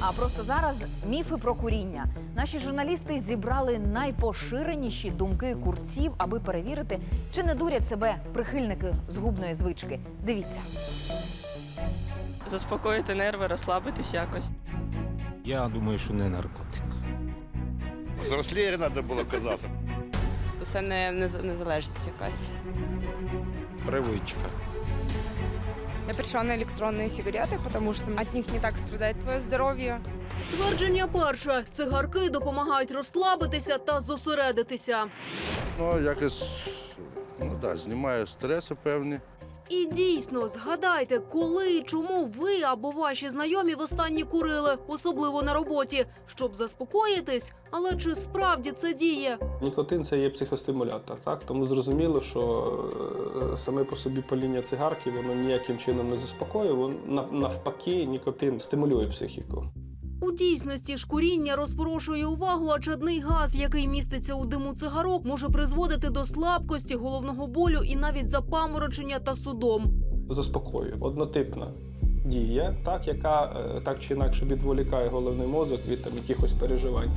А просто зараз міфи про куріння. Наші журналісти зібрали найпоширеніші думки курців, аби перевірити, чи не дурять себе прихильники згубної звички. Дивіться. Заспокоїти нерви, розслабитись якось. Я думаю, що не наркотик. Взрослее надо было казаться. То це не, не, незалежність якась. Привичка. Я перешла на электронные сигареты, потому что от них не так страдает твое здоровье. Твердження перше: цигарки допомагають розслабитися та зосередитися. Ну, якось ну, да, знімаю стреси певні. І дійсно, згадайте, коли і чому ви або ваші знайомі востаннє курили, особливо на роботі, щоб заспокоїтись. Але чи справді це діє? Нікотин це є психостимулятор, так тому зрозуміло, що е, саме по собі паління цигарки воно ніяким чином не заспокоює. Воно навпаки, нікотин стимулює психіку. У дійсності ж куріння розпорошує увагу, а чадний газ, який міститься у диму цигарок, може призводити до слабкості, головного болю і навіть запаморочення та судом. Заспокоює однотипна дія, так яка е, так чи інакше відволікає головний мозок від там якихось переживань.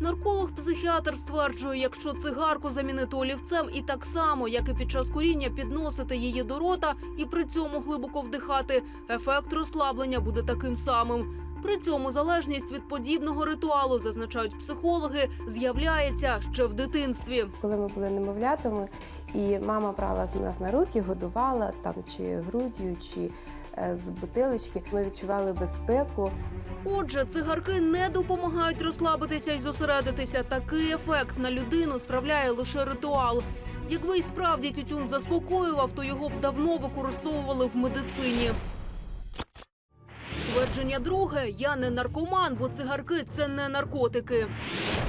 Нарколог-психіатр стверджує, якщо цигарку замінити олівцем і так само, як і під час куріння, підносити її до рота і при цьому глибоко вдихати, ефект розслаблення буде таким самим. При цьому залежність від подібного ритуалу, зазначають психологи, з'являється ще в дитинстві. Коли ми були немовлятами, і мама брала з нас на руки, годувала там чи груддю, чи е, з бутилочки, ми відчували безпеку. Отже, цигарки не допомагають розслабитися і зосередитися. Такий ефект на людину справляє лише ритуал. Якби й справді тютюн заспокоював, то його б давно використовували в медицині. Твердження друге: я не наркоман, бо цигарки це не наркотики.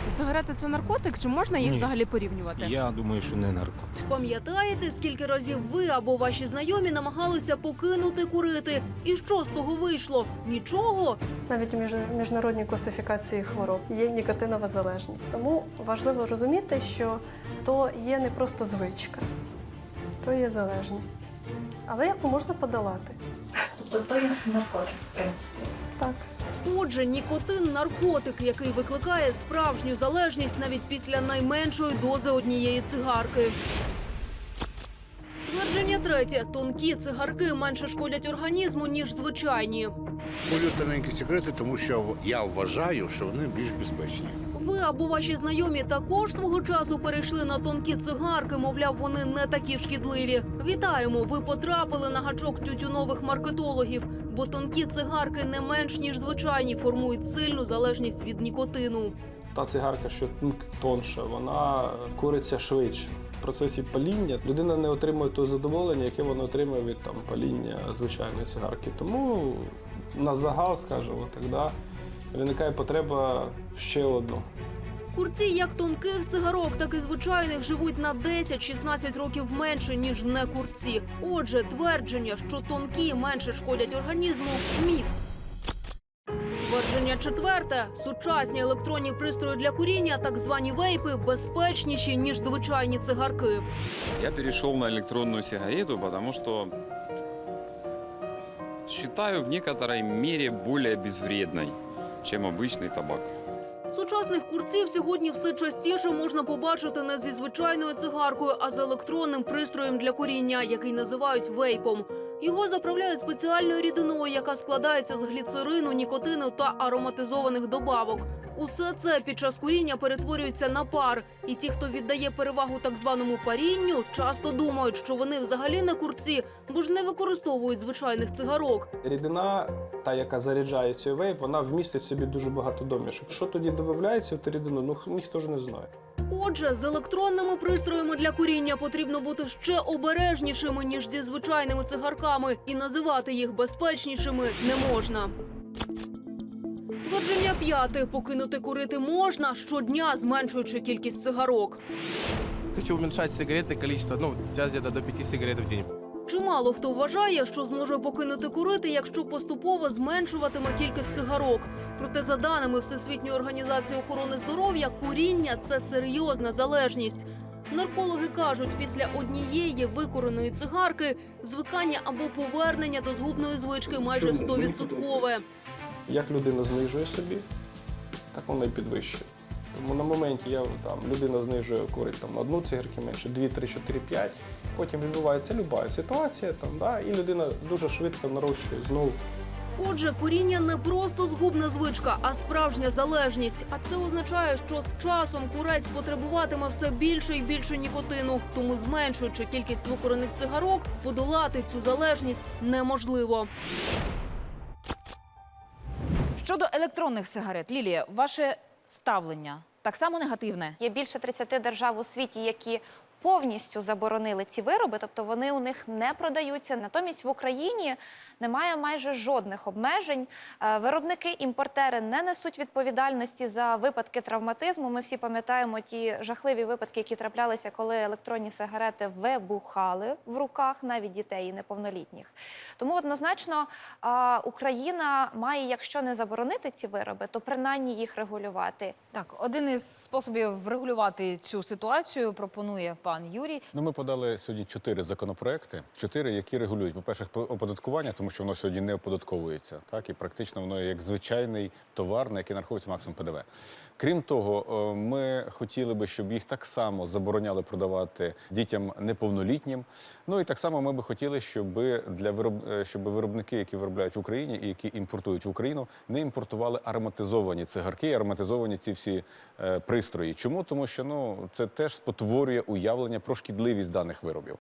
Сигарети це наркотик, чи можна їх Ні. взагалі порівнювати? Я думаю, що не наркотик. Пам'ятаєте, скільки разів ви або ваші знайомі намагалися покинути курити? І що з того вийшло? Нічого. Навіть у між- міжнародній класифікації хвороб є нікотинова залежність. Тому важливо розуміти, що то є не просто звичка, то є залежність. Але яку можна подолати. Тобто то є наркотик, в принципі. Так. Отже, нікотин наркотик, який викликає справжню залежність навіть після найменшої дози однієї цигарки. Твердження третє: тонкі цигарки менше шкодять організму, ніж звичайні. Курю тоненькі сигарети, тому що я вважаю, що вони більш безпечні. Ви або ваші знайомі також свого часу перейшли на тонкі цигарки, мовляв, вони не такі шкідливі. Вітаємо! Ви потрапили на гачок тютюнових маркетологів, бо тонкі цигарки не менш ніж звичайні формують сильну залежність від нікотину. Та цигарка, що ну, тонша, вона куриться швидше. В процесі паління людина не отримує того задоволення, яке вона отримує від там паління звичайної цигарки. Тому на загал, скажімо так, да, виникає потреба ще одну. Курці як тонких цигарок, так і звичайних живуть на 10-16 років менше, ніж не курці. Отже, твердження, що тонкі менше шкодять організму міф. Твердження четверте: сучасні електронні пристрої для куріння, так звані вейпи, безпечніші ніж звичайні цигарки. Я перешел на электронную сигарету, потому что считаю в некоторой мере более безвредной, чем обичний табак. Сучасних курців сьогодні все частіше можна побачити не зі звичайною цигаркою, а з електронним пристроєм для куріння, який називають вейпом. Його заправляють спеціальною рідиною, яка складається з гліцерину, нікотину та ароматизованих добавок. Усе це під час куріння перетворюється на пар. І ті, хто віддає перевагу так званому парінню, часто думають, що вони взагалі не курці, бо ж не використовують звичайних цигарок. Рідина, та яка заряджає цей вейв, вона вмістить в собі дуже багато домішок. Що тоді додається в ту рідину, ну ніхто ж не знає. Отже, з електронними пристроями для куріння потрібно бути ще обережнішими ніж зі звичайними цигарками, і називати їх безпечнішими не можна. Твердження п'яте: покинути курити можна щодня, зменшуючи кількість цигарок. Хочу уменьшать сигареты, количество, ну, сейчас до 5 сигарет в день. Чимало хто вважає, що зможе покинути курити, якщо поступово зменшуватиме кількість цигарок. Проте, за даними Всесвітньої організації охорони здоров'я, куріння це серйозна залежність. Наркологи кажуть, після однієї викуреної цигарки звикання або повернення до згубної звички майже стовідсоткове. Як людина знижує собі, так вона і підвищує. Тому на моменті я там людина знижує курить там на одну цигарки менше, 2, 3, 4, 5. Потім відбувається люба ситуація, там, да, і людина дуже швидко нарощує знову Отже, куріння не просто згубна звичка, а справжня залежність. А це означає, що з часом курець потребуватиме все більше і більше нікотину. Тому, зменшуючи кількість викурених цигарок, подолати цю залежність неможливо. Щодо електронних сигарет, Лілія, ваше ставлення так само негативне. Є більше 30 держав у світі, які повністю заборонили ці вироби, тобто вони у них не продаються. Натомість в Україні немає майже жодних обмежень. Е, Виробники, імпортери не несуть відповідальності за випадки травматизму. Ми всі пам'ятаємо ті жахливі випадки, які траплялися, коли електронні сигарети вибухали в руках навіть дітей і неповнолітніх. Тому однозначно Україна має, якщо не заборонити ці вироби, то принаймні їх регулювати. Так, один із способів врегулювати цю ситуацію пропонує пан Юрій. Ну, ми подали сьогодні чотири законопроекти, чотири, які регулюють, по-перше, оподаткування, тому що воно сьогодні не оподатковується, так і практично воно як звичайний товар, на який нараховується максимум ПДВ. Крім того, е, ми хотіли би, щоб їх так само забороняли продавати дітям неповнолітнім. Ну і так само ми би хотіли, щоб для вироб... е, щоб виробники, які виробляють в Україні і які імпортують в Україну, не імпортували ароматизовані цигарки, ароматизовані ці всі е, пристрої. Чому? Тому що ну це теж спотворює уявлення про шкідливість даних виробів.